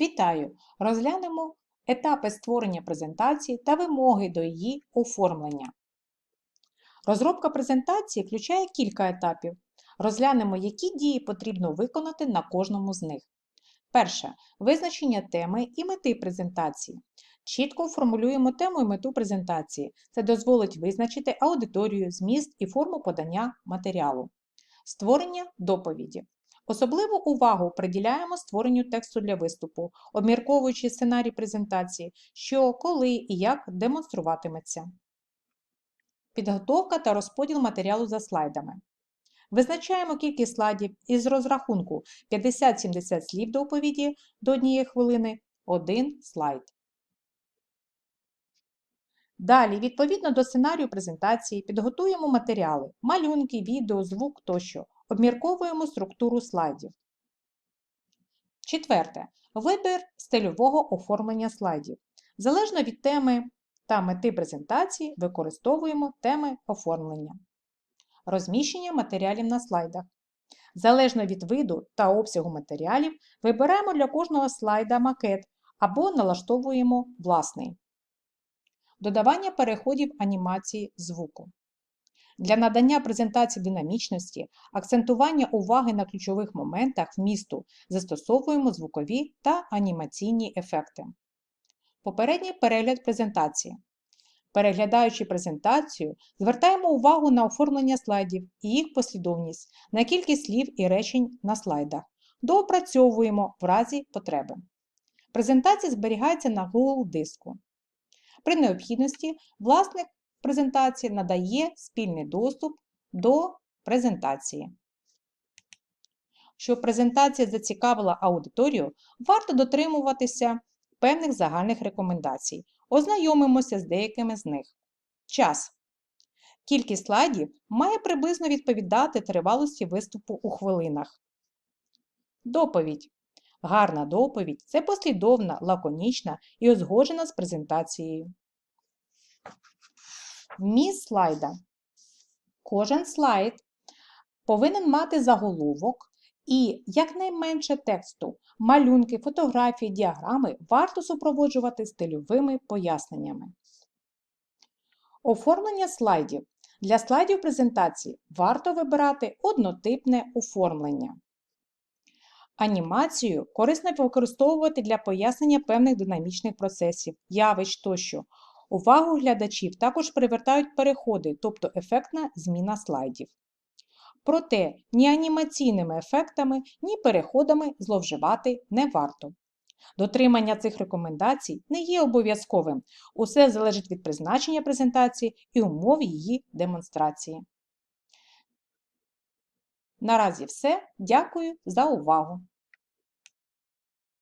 Вітаю! Розглянемо етапи створення презентації та вимоги до її оформлення. Розробка презентації включає кілька етапів. Розглянемо, які дії потрібно виконати на кожному з них. Перше. Визначення теми і мети презентації. Чітко формулюємо тему і мету презентації. Це дозволить визначити аудиторію, зміст і форму подання матеріалу. Створення доповіді. Особливу увагу приділяємо створенню тексту для виступу, обмірковуючи сценарій презентації, що, коли і як демонструватиметься. Підготовка та розподіл матеріалу за слайдами. Визначаємо кількість слайдів із розрахунку 50-70 слів доповіді до однієї хвилини, один слайд. Далі, відповідно до сценарію презентації, підготуємо матеріали, малюнки, відео, звук тощо. Обмірковуємо структуру слайдів. Четверте. Вибір стильового оформлення слайдів. Залежно від теми та мети презентації, використовуємо теми оформлення. Розміщення матеріалів на слайдах. Залежно від виду та обсягу матеріалів, вибираємо для кожного слайда макет або налаштовуємо власний. Додавання переходів анімації звуку. Для надання презентації динамічності, акцентування уваги на ключових моментах вмісту застосовуємо звукові та анімаційні ефекти. Попередній перегляд презентації. Переглядаючи презентацію, звертаємо увагу на оформлення слайдів і їх послідовність, на кількість слів і речень на слайдах. Доопрацьовуємо в разі потреби. Презентація зберігається на Google диску. При необхідності власник презентації надає спільний доступ до презентації. Щоб презентація зацікавила аудиторію, варто дотримуватися певних загальних рекомендацій. Ознайомимося з деякими з них. Час. Кількість слайдів має приблизно відповідати тривалості виступу у хвилинах. Доповідь. Гарна доповідь це послідовна, лаконічна і узгоджена з презентацією. Вміст слайда. Кожен слайд повинен мати заголовок і якнайменше тексту, малюнки, фотографії, діаграми варто супроводжувати стильовими поясненнями. Оформлення слайдів. Для слайдів презентації варто вибирати однотипне оформлення. Анімацію корисно використовувати для пояснення певних динамічних процесів, явищ тощо. Увагу глядачів також привертають переходи, тобто ефектна зміна слайдів. Проте ні анімаційними ефектами, ні переходами зловживати не варто. Дотримання цих рекомендацій не є обов'язковим. Усе залежить від призначення презентації і умов її демонстрації. Наразі все. Дякую за увагу!